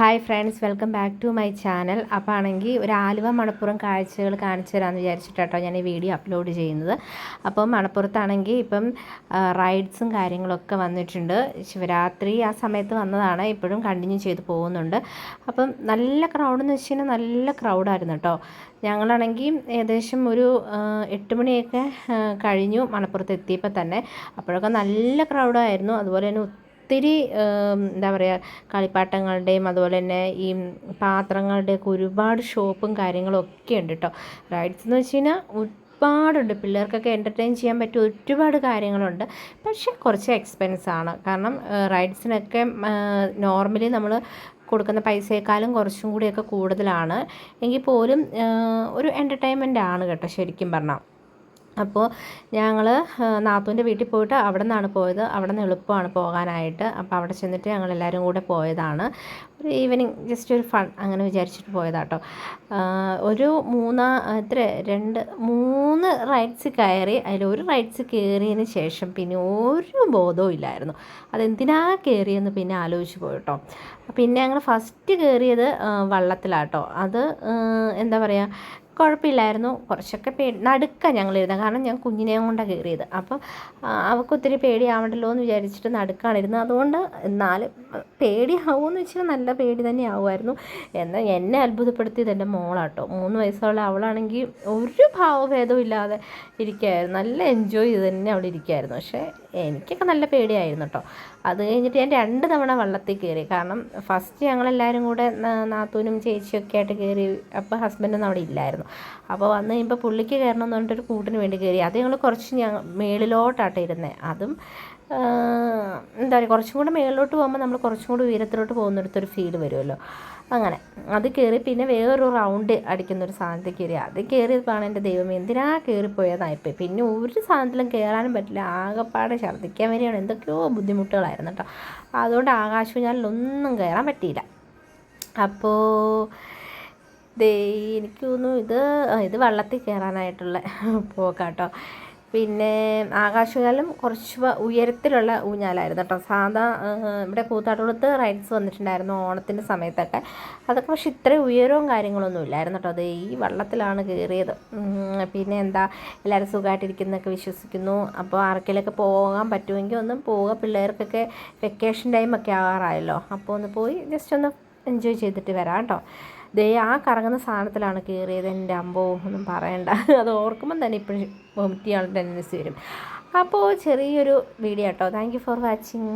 Hi friends welcome back to my channel. അപ്പോൾ ആണെങ്കിൽ ഒരു ആലുവ മണപ്പുറം കാഴ്ചകൾ കാണിച്ചു തരാമെന്ന് വിചാരിച്ചിട്ടാട്ടോ ഞാൻ ഈ വീഡിയോ അപ്ലോഡ് ചെയ്യുന്നത്. അപ്പോൾ മണപ്പുറത്താണെങ്കിൽ ഇപ്പം റൈഡ്സും കാര്യങ്ങളൊക്കെ വന്നിട്ടുണ്ട്. ശിവരാത്രി ആ സമയത്ത് വന്നതാണ്. ഇപ്പോഴും കണ്ടിന്യൂ ചെയ്ത് പോകുന്നുണ്ട്. അപ്പം നല്ല ക്രൗഡ് എന്ന് വെച്ച് കഴിഞ്ഞാൽ നല്ല ക്രൗഡായിരുന്നു കേട്ടോ ഞങ്ങളാണെങ്കിൽ ഏകദേശം ഒരു എട്ട് മണിയൊക്കെ കഴിഞ്ഞു മണപ്പുറത്ത് എത്തിയപ്പോൾ തന്നെ. അപ്പോഴൊക്കെ നല്ല ക്രൗഡായിരുന്നു അതുപോലെ തന്നെ ഒത്തിരി എന്താ പറയുക കളിപ്പാട്ടങ്ങളുടെയും അതുപോലെ തന്നെ ഈ പാത്രങ്ങളുടെയൊക്കെ ഒരുപാട് ഷോപ്പും കാര്യങ്ങളും ഒക്കെ ഉണ്ട് കേട്ടോ റൈഡ്സ് എന്ന് വെച്ച് കഴിഞ്ഞാൽ ഒരുപാടുണ്ട്. പിള്ളേർക്കൊക്കെ എന്റർടൈൻ ചെയ്യാൻ പറ്റിയ ഒരുപാട് കാര്യങ്ങളുണ്ട്. പക്ഷേ കുറച്ച് എക്സ്പെൻസ് ആണ്. കാരണം റൈഡ്സിനൊക്കെ നോർമലി നമ്മൾ കൊടുക്കുന്ന പൈസയെക്കാളും കുറച്ചും കൂടിയൊക്കെ കൂടുതലാണ്. എങ്കിൽ പോലും ഒരു എന്റർടൈൻമെന്റ് ആണ് കേട്ടോ ശരിക്കും പറഞ്ഞാൽ അപ്പോൾ ഞങ്ങൾ നാത്തൂന്റെ വീട്ടിൽ പോയിട്ട് അവിടെ നിന്നാണ് പോയത്. അവിടെ നിന്ന് എളുപ്പമാണ് പോകാനായിട്ട്. അപ്പോൾ അവിടെ ചെന്നിട്ട് ഞങ്ങൾ എല്ലാവരും കൂടെ പോയതാണ്. ഒരു ഈവനിങ് ജസ്റ്റ് ഒരു ഫൺ അങ്ങനെ വിചാരിച്ചിട്ട് പോയതാട്ടോ. ഒരു മൂന്നാ എത്ര രണ്ട് മൂന്ന് റൈഡ്സ് കയറി. അതിൽ ഒരു റൈഡ്സ് കയറിയതിന് ശേഷം പിന്നെ ഒരു ബോധവും ഇല്ലായിരുന്നു. അതെന്തിനാ കയറിയെന്ന് പിന്നെ ആലോചിച്ച് പോയിട്ടോ. പിന്നെ ഞങ്ങൾ ഫസ്റ്റ് കയറിയത് വള്ളത്തിലാട്ടോ. അത് എന്താ പറയുക കുഴപ്പമില്ലായിരുന്നു. കുറച്ചൊക്കെ പേടി ഞങ്ങൾ ഇരുന്നത് കാരണം ഞാൻ കുഞ്ഞിനെയും കൊണ്ടാണ് കയറിയത് അപ്പം അവൾക്ക് ഒത്തിരി പേടിയാവണ്ടല്ലോ എന്ന് വിചാരിച്ചിട്ട് നടുക്കാണ് ഇരുന്നത്. അതുകൊണ്ട് എന്നാലും പേടിയാവുമെന്ന് വെച്ചാൽ നല്ല പേടി തന്നെ ആവുമായിരുന്നു. എന്നാൽ എന്നെ അത്ഭുതപ്പെടുത്തിയത് എന്റെ മോളാട്ടോ. മൂന്ന് വയസ്സുള്ള അവളാണെങ്കിൽ ഒരു ഭാവഭേദവും ഇല്ലാതെ ഇരിക്കുകയായിരുന്നു നല്ല എൻജോയ് ചെയ്ത് തന്നെ അവിടെ ഇരിക്കുമായിരുന്നു പക്ഷേ എനിക്കൊക്കെ നല്ല പേടിയായിരുന്നു കേട്ടോ. അത് കഴിഞ്ഞിട്ട് ഞാൻ രണ്ട് തവണ വള്ളത്തിൽ കയറി കാരണം ഫസ്റ്റ് ഞങ്ങളെല്ലാവരും കൂടെ നാത്തൂനും ചേച്ചിയൊക്കെ ആയിട്ട് കയറി അപ്പോൾ ഹസ്ബൻഡൊന്നും അവിടെ ഇല്ലായിരുന്നു. അപ്പോൾ വന്നു കഴിയുമ്പോൾ പുള്ളിക്ക് കയറണം എന്ന് പറഞ്ഞിട്ടൊരു കൂട്ടിന് വേണ്ടി കയറി. അത് ഞങ്ങൾ കുറച്ച് ഞങ്ങൾ മേളിലോട്ടാട്ടെ ഇരുന്നത് അതും എന്താ പറയുക കുറച്ചും കൂടെ മേളിലോട്ട് പോകുമ്പോൾ നമ്മൾ കുറച്ചും കൂടി ഉയരത്തിലോട്ട് പോകുന്നിടത്തൊരു ഫീൽ വരുമല്ലോ. അങ്ങനെ അത് കയറി പിന്നെ വേറൊരു റൗണ്ട് അടിക്കുന്ന ഒരു സാധനത്തിൽ കയറി. അത് കയറിയപ്പോഴാണ് എന്റെ ദൈവം എന്തിനാ കയറിപ്പോയതായിപ്പോയി? പിന്നെ ഒരു സാധനത്തിലും കയറാനും പറ്റില്ല. ആകെപ്പാടെ ഛർദ്ദിക്കാൻ വരെയാണ് എന്തൊക്കെയോ ബുദ്ധിമുട്ടുകളായിരുന്നു കേട്ടോ. അതുകൊണ്ട് ആകാശവിഞ്ഞാലിലൊന്നും കയറാൻ പറ്റിയില്ല. അപ്പോൾ ദേ എനിക്ക് തോന്നുന്നു ഇത് ഇത് വള്ളത്തിൽ കയറാനായിട്ടുള്ള പോക്കാട്ടോ. പിന്നെ ആകാശകാലം കുറച്ച് ഉയരത്തിലുള്ള ഊഞ്ഞാലായിരുന്നു കേട്ടോ. സാധാ ഇവിടെ കൂത്താട്ടുകുളത്ത് റൈഡ്സ് വന്നിട്ടുണ്ടായിരുന്നു ഓണത്തിന്റെ സമയത്തൊക്കെ. അതൊക്കെ പക്ഷെ ഇത്ര ഉയരവും കാര്യങ്ങളൊന്നും ഇല്ലായിരുന്നു കേട്ടോ. അത് ഈ വള്ളത്തിലാണ് കയറിയത്. പിന്നെ എന്താ എല്ലാവരും സുഖമായിട്ടിരിക്കുന്നൊക്കെ വിശ്വസിക്കുന്നു. അപ്പോൾ ആർക്കെങ്കിലൊക്കെ പോകാൻ പറ്റുമെങ്കിൽ ഒന്നും പോവുക. പിള്ളേർക്കൊക്കെ വെക്കേഷൻ ടൈമൊക്കെ ആകാറായല്ലോ അപ്പോൾ ഒന്ന് പോയി ജസ്റ്റ് ഒന്ന് എൻജോയ് ചെയ്തിട്ട് വരാം കേട്ടോ ദേ ആ കറങ്ങുന്ന സാധനത്തിലാണ് കയറിയത് എന്റെ അമ്പോ ഒന്നും പറയണ്ട. അത് ഓർക്കുമ്പം തന്നെ ഇപ്പോഴും വൊമിറ്റ് ചെയ്യാനുള്ള ടെൻഡൻസി വരും. അപ്പോൾ ചെറിയൊരു വീഡിയോ കേട്ടോ താങ്ക് ഫോർ വാച്ചിങ്